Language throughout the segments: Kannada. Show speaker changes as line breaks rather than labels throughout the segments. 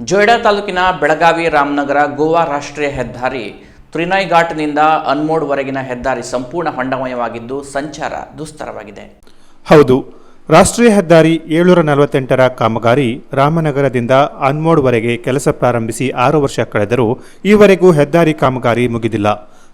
ಜೊಯ್ಡಾ ತಾಲೂಕಿನ ಬೆಳಗಾವಿ ರಾಮನಗರ ಗೋವಾ ರಾಷ್ಟ್ರೀಯ ಹೆದ್ದಾರಿ ತ್ರಿನಾಯ್ ಘಾಟ್ನಿಂದ ಅನ್ಮೋಡ್ವರೆಗಿನ ಹೆದ್ದಾರಿ ಸಂಪೂರ್ಣ ಹೊಂಡಮಯವಾಗಿದ್ದು ಸಂಚಾರ ದುಸ್ತರವಾಗಿದೆ.
ಹೌದು, ರಾಷ್ಟ್ರೀಯ ಹೆದ್ದಾರಿ ಏಳುನೂರ ನಲವತ್ತೆಂಟರ ಕಾಮಗಾರಿ ರಾಮನಗರದಿಂದ ಅನ್ಮೋಡ್ವರೆಗೆ ಕೆಲಸ ಪ್ರಾರಂಭಿಸಿ ಆರು ವರ್ಷ ಕಳೆದರೂ ಈವರೆಗೂ ಹೆದ್ದಾರಿ ಕಾಮಗಾರಿ ಮುಗಿದಿಲ್ಲ.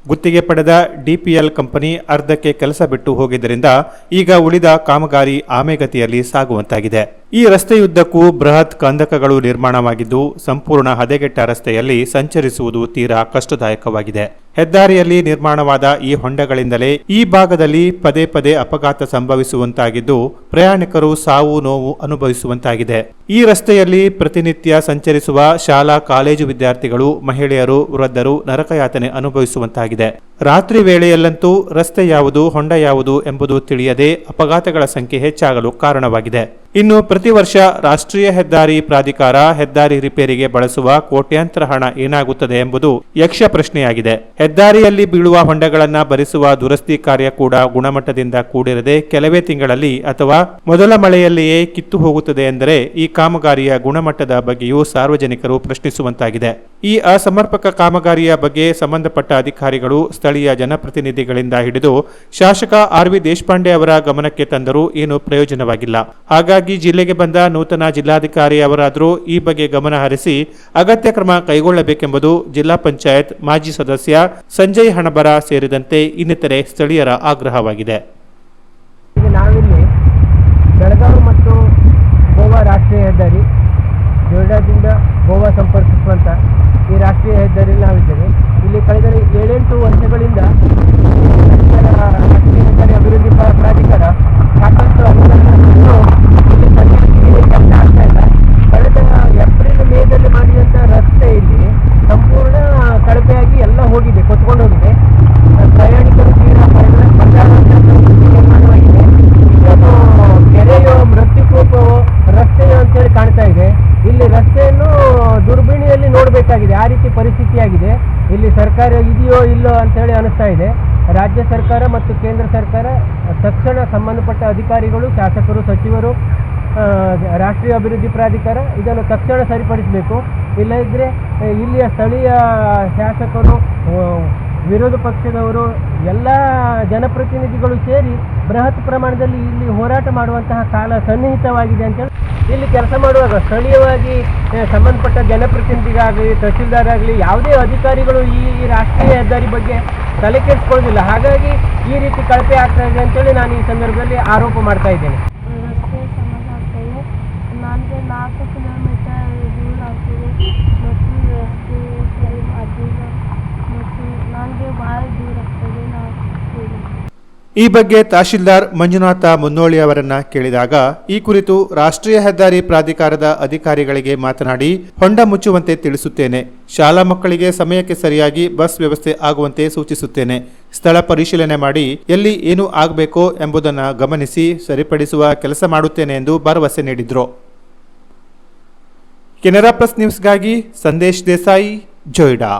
ಗುತ್ತಿಗೆ ಪಡೆದ ಡಿಪಿಎಲ್ ಕಂಪನಿ ಅರ್ಧಕ್ಕೆ ಕೆಲಸ ಬಿಟ್ಟು ಹೋಗಿದ್ದರಿಂದ ಈಗ ಉಳಿದ ಕಾಮಗಾರಿ ಆಮೆಗತಿಯಲ್ಲಿ ಸಾಗುವಂತಾಗಿದೆ. ಈ ರಸ್ತೆಯುದ್ದಕ್ಕೂ ಬೃಹತ್ ಕಂದಕಗಳು ನಿರ್ಮಾಣವಾಗಿದ್ದು, ಸಂಪೂರ್ಣ ಹದೆಗೆಟ್ಟ ರಸ್ತೆಯಲ್ಲಿ ಸಂಚರಿಸುವುದು ತೀರಾ ಕಷ್ಟದಾಯಕವಾಗಿದೆ. ಹೆದ್ದಾರಿಯಲ್ಲಿ ನಿರ್ಮಾಣವಾದ ಈ ಹೊಂಡಗಳಿಂದಲೇ ಈ ಭಾಗದಲ್ಲಿ ಪದೇ ಪದೇ ಅಪಘಾತ ಸಂಭವಿಸುವಂತಾಗಿದ್ದು, ಪ್ರಯಾಣಿಕರು ಸಾವು ನೋವು ಅನುಭವಿಸುವಂತಾಗಿದೆ. ಈ ರಸ್ತೆಯಲ್ಲಿ ಪ್ರತಿನಿತ್ಯ ಸಂಚರಿಸುವ ಶಾಲಾ ಕಾಲೇಜು ವಿದ್ಯಾರ್ಥಿಗಳು, ಮಹಿಳೆಯರು, ವೃದ್ಧರು ನರಕಯಾತನೆ ಅನುಭವಿಸುವಂತಾಗಿದೆ. ರಾತ್ರಿ ವೇಳೆಯಲ್ಲಂತೂ ರಸ್ತೆ ಯಾವುದು, ಹೊಂಡ ಯಾವುದು ಎಂಬುದು ತಿಳಿಯದೆ ಅಪಘಾತಗಳ ಸಂಖ್ಯೆ ಹೆಚ್ಚಾಗಲು ಕಾರಣವಾಗಿದೆ. ಇನ್ನು ಪ್ರತಿ ವರ್ಷ ರಾಷ್ಟ್ರೀಯ ಹೆದ್ದಾರಿ ಪ್ರಾಧಿಕಾರ ಹೆದ್ದಾರಿ ರಿಪೇರಿಗೆ ಬಳಸುವ ಕೋಟ್ಯಾಂತರ ಹಣ ಏನಾಗುತ್ತದೆ ಎಂಬುದು ಯಕ್ಷ ಪ್ರಶ್ನೆಯಾಗಿದೆ. ಹೆದ್ದಾರಿಯಲ್ಲಿ ಬೀಳುವ ಹೊಂಡಗಳನ್ನು ಭರಿಸುವ ದುರಸ್ತಿ ಕಾರ್ಯ ಕೂಡ ಗುಣಮಟ್ಟದಿಂದ ಕೂಡಿರದೆ ಕೆಲವೇ ತಿಂಗಳಲ್ಲಿ ಅಥವಾ ಮೊದಲ ಮಳೆಯಲ್ಲಿಯೇ ಕಿತ್ತು ಹೋಗುತ್ತದೆ ಎಂದರೆ ಈ ಕಾಮಗಾರಿಯ ಗುಣಮಟ್ಟದ ಬಗ್ಗೆಯೂ ಸಾರ್ವಜನಿಕರು ಪ್ರಶ್ನಿಸುವಂತಾಗಿದೆ. ಈ ಅಸಮರ್ಪಕ ಕಾಮಗಾರಿಯ ಬಗ್ಗೆ ಸಂಬಂಧಪಟ್ಟ ಅಧಿಕಾರಿಗಳು ಸ್ಥಳೀಯ ಜನಪ್ರತಿನಿಧಿಗಳಿಂದ ಹಿಡಿದು ಶಾಸಕ ಆರ್ ವಿ ದೇಶಪಾಂಡೆ ಅವರ ಗಮನಕ್ಕೆ ತಂದರೂ ಏನು ಪ್ರಯೋಜನವಾಗಿಲ್ಲ. ಹಾಗಾಗಿ ಜಿಲ್ಲೆಗೆ ಬಂದ ನೂತನ ಜಿಲ್ಲಾಧಿಕಾರಿ ಅವರಾದರೂ ಈ ಬಗ್ಗೆ ಗಮನ ಹರಿಸಿ ಅಗತ್ಯ ಕ್ರಮ ಕೈಗೊಳ್ಳಬೇಕೆಂಬುದು ಜಿಲ್ಲಾ ಪಂಚಾಯತ್ ಮಾಜಿ ಸದಸ್ಯ ಸಂಜಯ್ ಹಣಬರ ಸೇರಿದಂತೆ ಇನ್ನಿತರೆ ಸ್ಥಳೀಯರ ಆಗ್ರಹವಾಗಿದೆ
ಈಗ ನಾವಿಲ್ಲಿ ಬೆಳಗಾವಿ ಮತ್ತು ಗೋವಾ ರಾಷ್ಟ್ರೀಯ ಹೆದ್ದಾರಿ ಜೊಯ್ಡಾದಿಂದ ಗೋವಾ ಸಂಪರ್ಕಿಸುವಂಥ ಈ ರಾಷ್ಟ್ರೀಯ ಹೆದ್ದಾರಿಯಲ್ಲಿ ನಾವಿದ್ದೇವೆ ಇಲ್ಲಿ ಕಳೆದ ಏಳೆಂಟು ವರ್ಷಗಳಿಂದ ಸರ್ಕಾರ ರಾಷ್ಟ್ರೀಯ ಹೆದ್ದಾರಿ ಅಭಿವೃದ್ಧಿ ಪ್ರಾ- ಪ್ರಾಧಿಕಾರ ಸಾಕಷ್ಟು ಅನುದಾನವನ್ನು ಇಲ್ಲಿ ಸರಿಯಾಗಿ ಕೆಲಸ ಆಗ್ತಾ ಇಲ್ಲ ಕಳೆದ ಏಪ್ರಿಲ್ ಮೇದಲ್ಲಿ ಮಾಡಿದಂಥ ರಸ್ತೆ ಇಲ್ಲಿ ಸಂಪೂರ್ಣ ಕಳಪೆಯಾಗಿ ಎಲ್ಲ ಹೋಗಿದೆ ಕೊತ್ಕೊಂಡು ಹೋಗಿದೆ ಪ್ರಯಾಣಿಕರು ತೀರಾ ಪರದಾಟ- ಪರದಾಡುವಂಥ ನಿರ್ಮಾಣವಾಗಿದೆ ಇದನ್ನು ಕೆರೆಯೋ ಮೃತ್ಯುಕೂಪವೋ ರಸ್ತೆಯೋ ಅಂತೇಳಿ ಕಾಣ್ತಾ ಇದೆ ಇಲ್ಲಿ ರಸ್ತೆಯನ್ನು ದುರ್ಬಿಣಿಯಲ್ಲಿ ನೋಡಬೇಕಾಗಿದೆ. ಆ ರೀತಿ ಪರಿಸ್ಥಿತಿಯಾಗಿದೆ. ಇಲ್ಲಿ ಸರ್ಕಾರ ಇದೆಯೋ ಇಲ್ಲೋ ಅಂತೇಳಿ ಅನಿಸ್ತಾ ಇದೆ. ರಾಜ್ಯ ಸರ್ಕಾರ ಮತ್ತು ಕೇಂದ್ರ ಸರ್ಕಾರ, ತಕ್ಷಣ ಸಂಬಂಧಪಟ್ಟ ಅಧಿಕಾರಿಗಳು, ಶಾಸಕರು, ಸಚಿವರು ರಾಷ್ಟ್ರೀಯ ಅಭಿವೃದ್ಧಿ ಪ್ರಾಧಿಕಾರ ಇದನ್ನು ತಕ್ಷಣ ಸರಿಪಡಿಸಬೇಕು. ಇಲ್ಲದಿದ್ದರೆ ಇಲ್ಲಿಯ ಸ್ಥಳೀಯ ಶಾಸಕರು ವಿರೋಧ ಪಕ್ಷದವರು, ಎಲ್ಲ ಜನಪ್ರತಿನಿಧಿಗಳು ಸೇರಿ ಬೃಹತ್ ಪ್ರಮಾಣದಲ್ಲಿ ಇಲ್ಲಿ ಹೋರಾಟ ಮಾಡುವಂತಹ ಕಾಲ ಸನ್ನಿಹಿತವಾಗಿದೆ ಅಂತೇಳಿ ಇಲ್ಲಿ ಕೆಲಸ ಮಾಡುವಾಗ ಸ್ಥಳೀಯವಾಗಿ ಸಂಬಂಧಪಟ್ಟ ಜನಪ್ರತಿನಿಧಿಗಾಗಲಿ ತಹಸೀಲ್ದಾರ್ ಆಗಲಿ ಯಾವುದೇ ಅಧಿಕಾರಿಗಳು ಈ ಈ ರಾಷ್ಟ್ರೀಯ ಹೆದ್ದಾರಿ ಬಗ್ಗೆ ತಲೆ ಕೆಡಿಸ್ಕೊಳ್ಳೋದಿಲ್ಲ. ಹಾಗಾಗಿ ಈ ರೀತಿ ಕಳಪೆ ಆಗ್ತಾ ಇದೆ ಅಂತೇಳಿ ನಾನು ಈ ಸಂದರ್ಭದಲ್ಲಿ ಆರೋಪ ಮಾಡ್ತಾ ಇದ್ದೇನೆ.
ಈ ಬಗ್ಗೆ ತಹಶೀಲ್ದಾರ್ ಮಂಜುನಾಥ ಮುನ್ನೋಳಿ ಅವರನ್ನ ಕೇಳಿದಾಗ, ಈ ಕುರಿತು ರಾಷ್ಟ್ರೀಯ ಹೆದ್ದಾರಿ ಪ್ರಾಧಿಕಾರದ ಅಧಿಕಾರಿಗಳಿಗೆ ಮಾತನಾಡಿ, ಹೊಂಡ ಮುಚ್ಚುವಂತೆ ತಿಳಿಸುತ್ತೇನೆ. ಶಾಲಾ ಮಕ್ಕಳಿಗೆ ಸಮಯಕ್ಕೆ ಸರಿಯಾಗಿ ಬಸ್ ವ್ಯವಸ್ಥೆ ಆಗುವಂತೆ ಸೂಚಿಸುತ್ತೇನೆ. ಸ್ಥಳ ಪರಿಶೀಲನೆ ಮಾಡಿ, ಎಲ್ಲಿ ಏನು ಆಗಬೇಕೋ ಎಂಬುದನ್ನು ಗಮನಿಸಿ ಸರಿಪಡಿಸುವ ಕೆಲಸ ಮಾಡುತ್ತೇನೆ ಎಂದು ಭರವಸೆ ನೀಡಿದರು. ಕೆನರಾ ಪ್ಲಸ್ ನ್ಯೂಸ್ಗಾಗಿ ಸಂದೇಶ್ ದೇಸಾಯಿ, ಜೊಯ್ಡಾ.